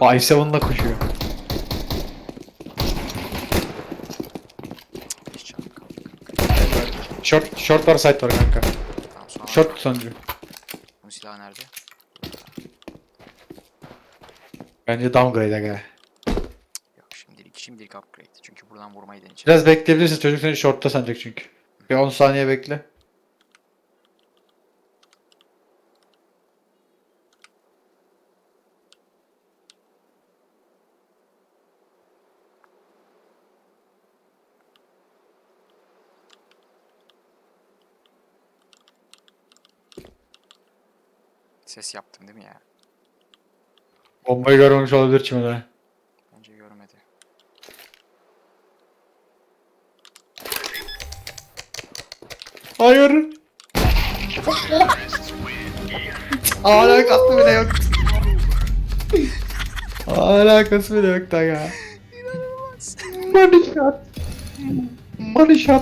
i7'la koşuyor. Hiç canım kaldı kanka. Short, short var side var kanka. Tamam sonra Short sonuncu. bu silah nerede? Bence downgrade aga. Yok şimdilik şimdilik upgrade. Çünkü buradan vurmayı deneyeceğim. Biraz bekleyebilirsin çocuk seni shortta sanacak çünkü. Bir 10 saniye bekle. Ses yaptım değil mi ya? Bombayı görmemiş olabilir çimene. Bence görmedi. Hayır. Alakası bile yok. Alakası bile yok da ya. Money shot. Money shot.